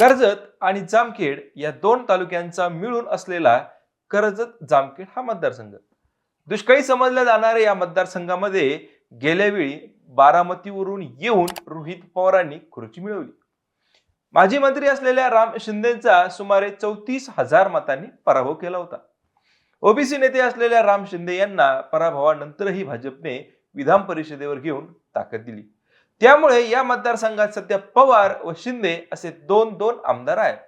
कर्जत आणि जामखेड या दोन तालुक्यांचा मिळून असलेला कर्जत जामखेड हा मतदारसंघ. दुष्काळी समजल्या जाणाऱ्या या मतदारसंघामध्ये गेल्या वेळी बारामतीवरून येऊन रोहित पवारांनी खुर्ची मिळवली. माजी मंत्री असलेल्या राम शिंदेचा सुमारे चौतीस हजार मतांनी पराभव केला होता. ओबीसी नेते असलेल्या राम शिंदे यांना पराभवानंतरही भाजपने विधान परिषदेवर घेऊन ताकद दिली. त्यामुळे या मतदारसंघात सध्या पवार व शिंदे असे दोन दोन आमदार आहेत.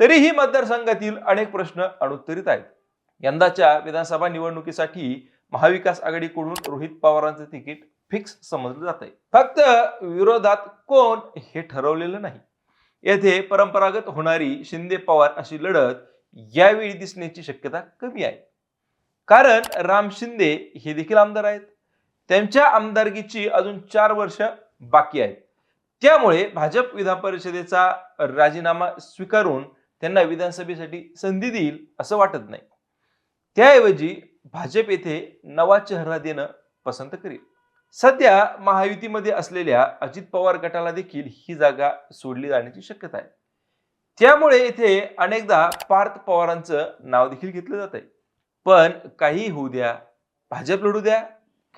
तरीही मतदारसंघातील अनेक प्रश्न अनुत्तरित आहेत. यंदाच्या विधानसभा निवडणुकीसाठी महाविकास आघाडीकडून रोहित पवारांचं तिकीट फिक्स समजलं जात आहे फक्त विरोधात कोण हे ठरवलेलं नाही. येथे परंपरागत होणारी शिंदे पवार अशी लढत यावेळी दिसण्याची शक्यता कमी आहे. कारण राम शिंदे हे देखील आमदार आहेत. त्यांच्या आमदारकीची अजून चार वर्ष बाकी आहेत. त्यामुळे भाजप विधान परिषदेचा राजीनामा स्वीकारून त्यांना विधानसभेसाठी संधी देईल असं वाटत नाही. त्याऐवजी भाजप येथे नवा चेहरा देणं पसंत करेल. सध्या महायुतीमध्ये असलेल्या अजित पवार गटाला देखील ही जागा सोडली जाण्याची शक्यता आहे. त्यामुळे येथे अनेकदा पार्थ पवारांचं नाव देखील घेतलं जात आहे पण काही होऊ द्या भाजप लढू द्या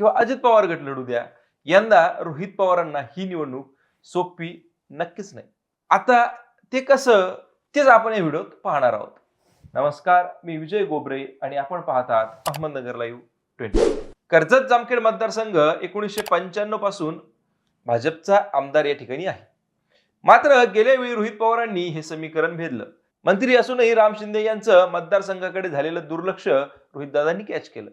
किंवा अजित पवार गट लढू द्या. यंदा रोहित पवारांना ही निवडणूक सोपी नक्कीच नाही. आता ते कसं तेच आपण या व्हिडिओत पाहणार आहोत. नमस्कार मी विजय गोबरे आणि आपण पाहत आहात अहमदनगर लाईव्ह ट्वेंटी. कर्जत जामखेड मतदारसंघ एकोणीसशे पंच्याण्णवपासून भाजपचा आमदार या ठिकाणी आहे. मात्र गेल्या वेळी रोहित पवारांनी हे समीकरण भेदलं. मंत्री असूनही राम शिंदे यांचं मतदारसंघाकडे झालेलं दुर्लक्ष रोहितदादांनी कॅच केलं.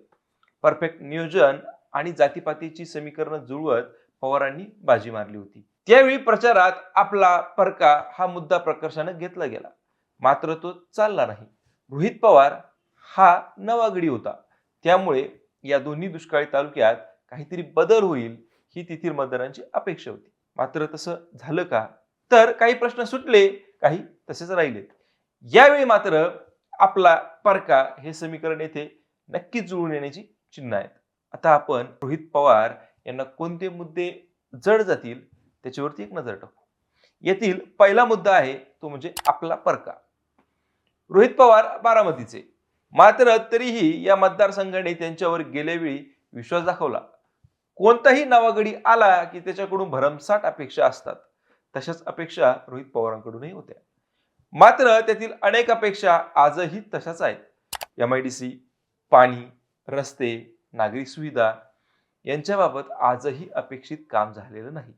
परफेक्ट नियोजन आणि जातीपातीची समीकरणं जुळवत पवारांनी बाजी मारली होती. त्यावेळी प्रचारात आपला परका हा मुद्दा प्रकर्षानं घेतला गेला. मात्र तो चालला नाही. रोहित पवार हा नवागडी होता. त्यामुळे या दोन्ही दुष्काळी तालुक्यात काहीतरी बदल होईल ही तेथील मतदारांची अपेक्षा होती. मात्र तसं झालं का? तर काही प्रश्न सुटले काही तसेच राहिलेत यावेळी मात्र आपला परका हे समीकरण येथे नक्कीच जुळून येण्याची चिन्ह आहेत. आता आपण रोहित पवार यांना कोणते मुद्दे जड जातील त्याच्यावरती एक नजर टाकू. येथील पहिला मुद्दा आहे तो म्हणजे आपला परका. रोहित पवार बारामतीचे. मात्र तरीही या मतदारसंघाने त्यांच्यावर गेल्यावेळी विश्वास दाखवला. कोणताही नावागडी आला की त्याच्याकडून भरमसाठ अपेक्षा असतात. तशाच अपेक्षा रोहित पवारांकडूनही होत्या. मात्र त्यातील अनेक अपेक्षा आजही तशाच आहेत. एम आय डी सी पाणी रस्ते नागरिक सुविधा यांच्याबाबत आजही अपेक्षित काम झालेलं नाही.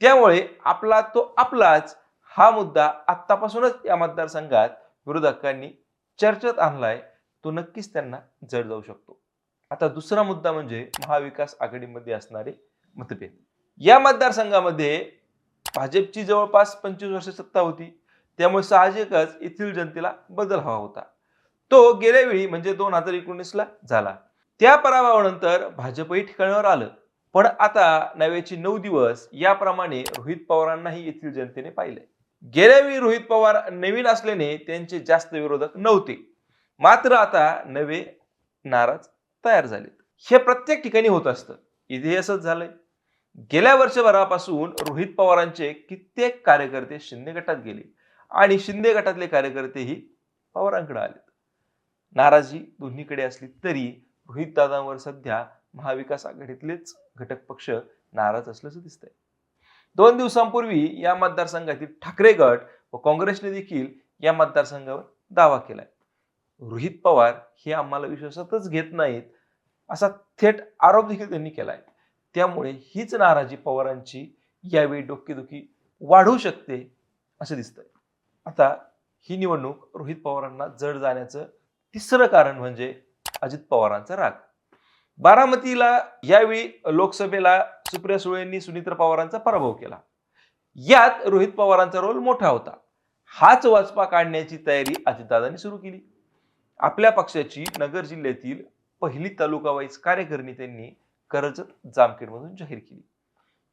त्यामुळे आपला तो आपलाच हा मुद्दा आत्तापासूनच या मतदारसंघात विरोधकांनी चर्चेत आणलाय तो नक्कीच त्यांना जड जाऊ शकतो. आता दुसरा मुद्दा म्हणजे महाविकास आघाडीमध्ये असणारे मतभेद. या मतदारसंघामध्ये भाजपची जवळपास पंचवीस वर्ष सत्ता होती. त्यामुळे साहजिकच येथील जनतेला बदल हवा होता. तो गेल्या वेळी म्हणजे दोन हजार एकोणीसला झाला. त्या पराभवानंतर भाजपही ठिकाणावर आलं. पण आता नव्याचे नऊ दिवस याप्रमाणे रोहित पवारांनाही येथील जनतेने पाहिले गेल्यावेळी रोहित पवार नवीन असल्याने त्यांचे जास्त विरोधक नव्हते. मात्र आता नवे नाराज तयार झालेत. हे प्रत्येक ठिकाणी होत असतं. इथे असंच झालंय. गेल्या वर्षभरापासून रोहित पवारांचे कित्येक कार्यकर्ते शिंदे गटात गेले आणि शिंदे गटातले कार्यकर्तेही पवारांकडे आले नाराजी दोन्हीकडे असली तरी रोहितदादांवर सध्या महाविकास आघाडीतलेच घटक पक्ष नाराज असल्याचं दिसतंय. दोन दिवसांपूर्वी या मतदारसंघातील ठाकरे गट व काँग्रेसने देखील या मतदारसंघावर दावा केलाय. रोहित पवार हे आम्हाला विश्वासातच घेत नाहीत असा थेट आरोप देखील त्यांनी केलाय. त्यामुळे हीच नाराजी पवारांची यावेळी डोकेदुखी वाढू शकते असं दिसतंय. आता ही निवडणूक रोहित पवारांना जड जाण्याचं तिसरं कारण म्हणजे अजित पवारांचा राग. बारामतीला यावेळी लोकसभेला सुप्रिया सुळेंनी सुनीत्र पवारांचा पराभव केला. यात रोहित पवारांचा रोल मोठा होता. हाच वाचपा काढण्याची तयारी अजितदादांनी सुरू केली. आपल्या पक्षाची नगर जिल्ह्यातील पहिली तालुका वाईज कार्यकारिणी त्यांनी कर्जत जामखेडमधून जाहीर केली.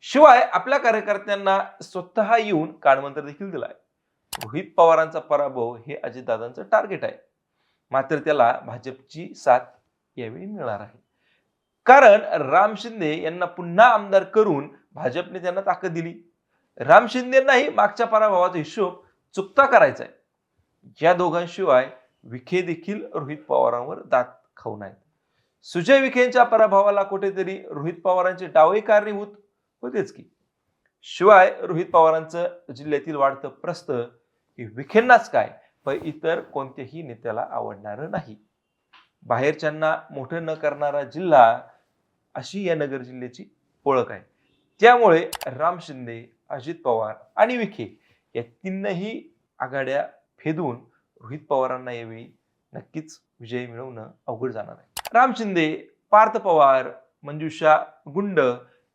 शिवाय आपल्या कार्यकर्त्यांना स्वतः येऊन कानमंत्र देखील दिलाय. रोहित पवारांचा पराभव हे अजितदादांचं टार्गेट आहे. मात्र त्याला भाजपची साथ यावेळी मिळणार आहे. कारण राम शिंदे यांना पुन्हा आमदार करून भाजपने त्यांना ताकद दिली. राम शिंदेंनाही मागच्या पराभवाचा हिशोब चुकता करायचा आहे. या दोघांशिवाय विखे देखील रोहित पवारांवर दात खाऊ नयेत. सुजय विखेंच्या पराभवाला कुठेतरी रोहित पवारांचे डावही कारणीभूत होतेच की. शिवाय रोहित पवारांचं जिल्ह्यातील वाढतं प्रस्त हे विखेंनाच काय? पण इतर कोणत्याही नेत्याला आवडणारं नाही. बाहेरच्यांना मोठं न करणारा जिल्हा अशी या नगर जिल्ह्याची ओळख आहे. त्यामुळे राम शिंदे अजित पवार आणि विखे या तीनही आघाड्या फेदून रोहित पवारांना यावेळी नक्कीच विजय मिळवणं अवघड जाणार आहे. राम शिंदे पार्थ पवार मंजुषा गुंड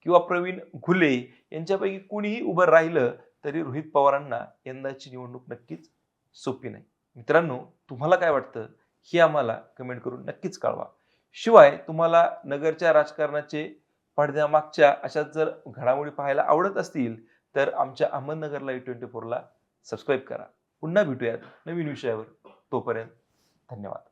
किंवा प्रवीण घुले यांच्यापैकी कुणीही उभं राहिलं तरी रोहित पवारांना यंदाची निवडणूक नक्कीच सोपी नाही. मित्रांनो तुम्हाला काय वाटतं? हे आम्हाला कमेंट करून नक्कीच कळवा. शिवाय तुम्हाला नगरच्या राजकारणाचे पडद्यामागच्या अशाच जर घडामोडी पाहायला आवडत असतील तर आमच्या अहमदनगर लाईव्ह ट्वेंटी फोरला सबस्क्राईब करा. पुन्हा भेटूयात नवीन विषयावर. तोपर्यंत धन्यवाद.